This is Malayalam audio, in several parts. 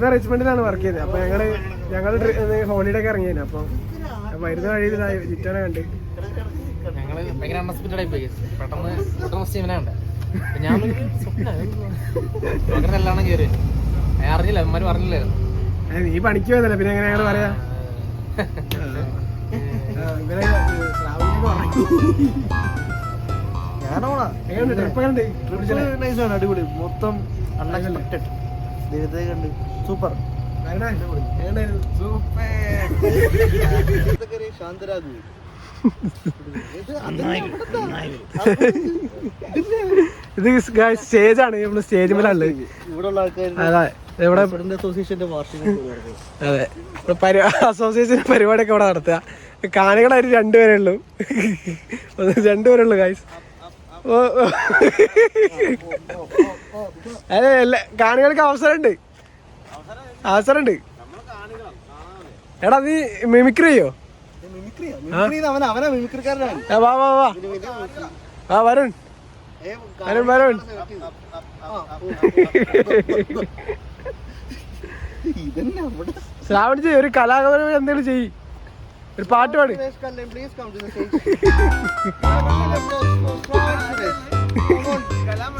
വരുന്ന റിച്ച്മണ്ടിലാണ് വർക്ക് ചെയ്തത്. അപ്പൊ ഞങ്ങൾ ഞങ്ങൾ ഹോളിഡേ ഒക്കെ ഇറങ്ങിയത് അപ്പൊ വരുന്ന വഴിയിൽ ജിറ്റാനെ കണ്ട്. ഞങ്ങൾ ഭയങ്കര അൺഎക്സ്പെക്റ്റഡ് ആയി പോയി പെട്ടെന്ന് പെട്ടെന്ന് സ്റ്റീവനെ കണ്ടേ അപ്പൊ ഞാൻ കയറി അറിഞ്ഞില്ല അമ്മമാര് നീ പണിക്ക് പോയതല്ലേ? പിന്നെ എങ്ങനെ ഞങ്ങൾ പറയാ? ഞാനോളാ ട്രിപ്പ് നൈസാണ് അടിപൊളി. മൊത്തം അൺഎക്സ്പെക്ടഡ് ദൈവത്തെ കണ്ട് സൂപ്പർ ശാന്തരാജു ഇത് സ്റ്റേജ് ആണ് നമ്മൾ സ്റ്റേജ് മേലുള്ളത് ഇവിടെ ഉള്ള ആൾക്കാർ അതെ ഇവിടെ അസോസിയേഷന്റെ അതെ ഇവിടെ പരി അസോസിയേഷൻ പരിപാടിയൊക്കെ ഇവിടെ നടത്തുക കാണികളായിട്ട് രണ്ടുപേരേ ഉള്ളൂ രണ്ടുപേരേ ഉള്ളൂ ഗായ്സ് ഓ. അതെ കാണികൾക്ക് അവസരമുണ്ട്. അവസരമുണ്ട്. എടാ നീ മിമിക്രി ചെയ്യോ? വാ വാ വാ. ആ വരുൺ. വരുൺ വരുൺ. ചെയ്യ് ഒരു കലാകാരൻ എന്തെങ്കിലും ചെയ്യ്. ഒരു പാട്ട് പാട്.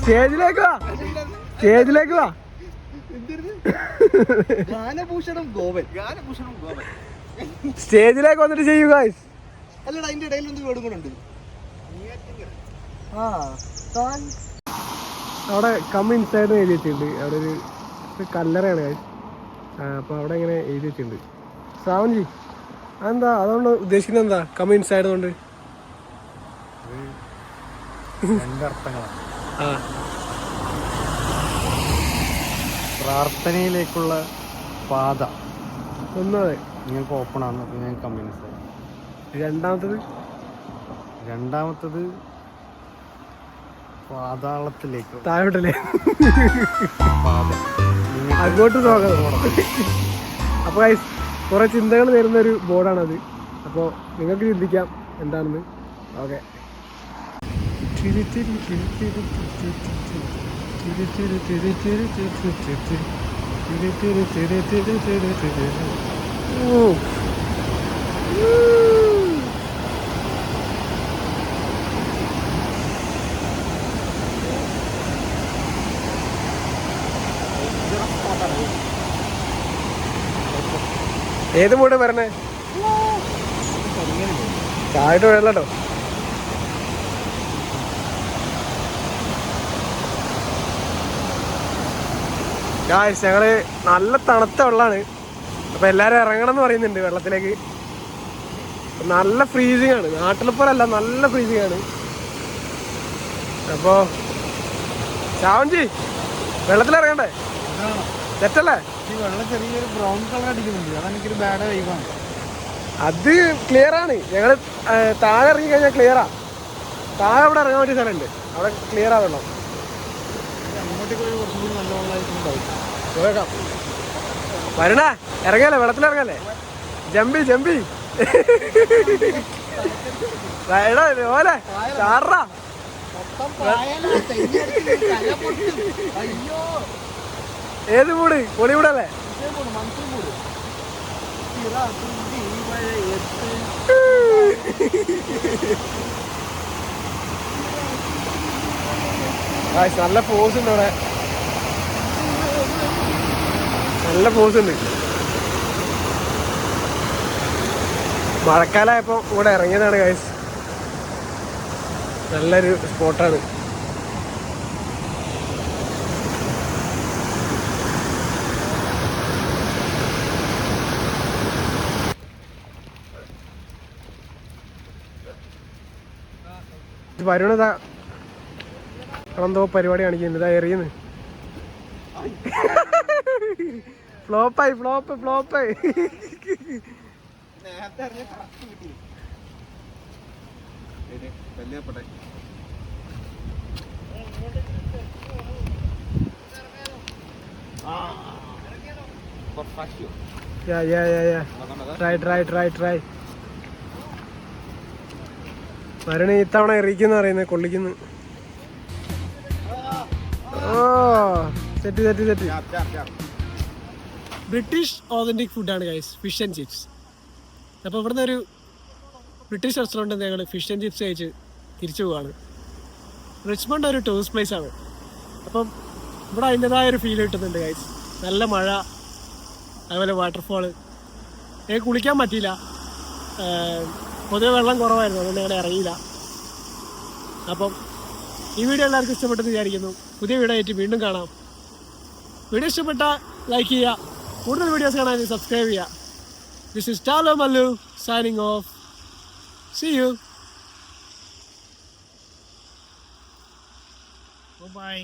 സ്റ്റേജിലേക്ക്. വാ സ്റ്റേജിലേക്ക് വാ ഗാനഭൂഷണം ഗോവൻ ഗാനഭൂഷണം ഗോവൻ സ്റ്റേജിലേക്ക് വന്നിട്ട് ചെയ്യൂ ഗായ്സ് അല്ലടാ അതിന്റെ ഇടയിൽ എന്ത് വേർഡും കൂടെ ഉണ്ട്. ആ താൻ അവിടെ കം ഇൻസൈഡ് എഴുതി വെച്ചിട്ടുണ്ട് അവിടെ ഒരു കല്ലറയാണ് ഗായ്സ് അപ്പോൾ അവിടെ ഇങ്ങനെ എഴുതി വെച്ചിട്ടുണ്ട് ശ്രാവൺജി അതെന്താ? അതുകൊണ്ട് ഉദ്ദേശിക്കുന്നത് എന്താ? കം ഇൻസൈഡ് കൊണ്ട്. രണ്ടർത്ഥങ്ങളാണ് പ്രാർത്ഥനയിലേക്കുള്ള പാത. ഒന്നത്. നിങ്ങൾക്ക് ഓപ്പൺ ആണ് ഞാൻ കമ്മ്യൂണിസ്റ്റ് രണ്ടാമത്തത്? രണ്ടാമത്തത് പാതാളത്തിലേക്ക്. താഴോട്ടല്ലേ? പാത. അങ്ങോട്ട് നോക്കാം. അപ്പോൾ കുറേ കുറെ ചിന്തകൾ തരുന്ന ഒരു ബോർഡാണത് അപ്പോൾ നിങ്ങൾക്ക് ചിന്തിക്കാം. എന്താണെന്ന്? ഓക്കെ. ഏത് മൂടെ വരണേ? ചായിട്ട് വേണല്ലോ ഗായ്സ് ഞങ്ങൾ നല്ല തണുത്ത വെള്ളമാണ് അപ്പൊ എല്ലാരും ഇറങ്ങണം എന്ന് പറയുന്നുണ്ട് വെള്ളത്തിലേക്ക്. നല്ല ഫ്രീസിങ് ആണ്. നാട്ടിലെ പോലെ അല്ല നല്ല ഫ്രീസിങ് ആണ്. അപ്പോ ചാവഞ്ചി വെള്ളത്തിൽ ഇറങ്ങണ്ടേ? തെറ്റല്ലേ? ഈ വെള്ളം ചെറിയൊരു ബ്രൗൺ കളർ അടിക്കുന്നുണ്ട്. അതാണ് എനിക്കൊരു ബാഡ് വൈബാണ് അത് ക്ലിയർ ആണ്. ഞങ്ങൾ താഴെ ഇറങ്ങി കഴിഞ്ഞാൽ ക്ലിയറാ താഴെ അവിടെ ഇറങ്ങാൻ പറ്റിയ സ്ഥലമുണ്ട്. അവിടെ ക്ലിയർ ആ വെള്ളം അങ്ങോട്ടേക്ക് പോയി കുറച്ചും കൂടി നല്ല വെള്ളമായിട്ടുണ്ടാവും പോയേക്കാം വരണേ ഇറങ്ങല്ലേ വെള്ളത്തിൽ ഇറങ്ങല്ലേ ജമ്പി ജമ്പി. എടാ ഓലെ ചാറാ ഏത് മൂട്? പൊളി മൂടല്ലേ മനസ്സിൽ കൂടും മഴയത്ത് ഗായ്സ്, നല്ല പോസ് ഉണ്ട് അവിടെ. നല്ല പോസ് ഉണ്ട്. മഴക്കാലായപ്പോ ഇവിടെ ഇറങ്ങിയതാണ് ഗൈസ് നല്ലൊരു സ്പോട്ടാണ് വരുണതാ എന്തോ പരിപാടി കാണിക്കുന്നത് ഇതാ എറിയുന്നു. ഫ്ലോപ്പായി ഫ്ലോപ്പ് ഫ്ലോപ്പായി. Yeah. വരണ ഇത്തവണ എറിയിക്കുന്ന പറയുന്നത് കൊള്ളിക്കുന്നു. ഓ സെറ്റ് സെറ്റ് ബ്രിട്ടീഷ് ഓതന്റിക് ഫുഡാണ് ഗൈസ് ഫിഷ് ആൻഡ് ചിപ്സ് അപ്പോൾ ഇവിടുന്ന് ഒരു ബ്രിട്ടീഷ് റെസ്റ്റോറന്റിൽ ഞങ്ങൾ ഫിഷ് ആൻഡ് ചിപ്സ് കഴിച്ച് തിരിച്ചു പോവാണ്. റിച്ച്മണ്ട് ഒരു ടൂറിസ്റ്റ് പ്ലേസ് ആണ്. അപ്പം ഇവിടെ അതിന്റെതായ ഒരു ഫീൽ കിട്ടുന്നുണ്ട് ഗൈസ് നല്ല മഴ അതുപോലെ വാട്ടർഫോൾ ഞങ്ങൾക്ക് കുളിക്കാൻ പറ്റിയില്ല. പൊതുവെ വെള്ളം കുറവായിരുന്നു അതുകൊണ്ട് ഞങ്ങൾ ഇറങ്ങിയില്ല. അപ്പം ഈ വീഡിയോ എല്ലാവർക്കും ഇഷ്ടപ്പെട്ടെന്ന് വിചാരിക്കുന്നു. പുതിയ വീഡിയോ വീണ്ടും കാണാം. വീഡിയോ ഇഷ്ടപ്പെട്ട ലൈക്ക് ചെയ്യുക. കൂടുതൽ വീഡിയോസ് കാണാൻ സബ്സ്ക്രൈബ് ചെയ്യുക. This is Tallo Mallu signing off see you bye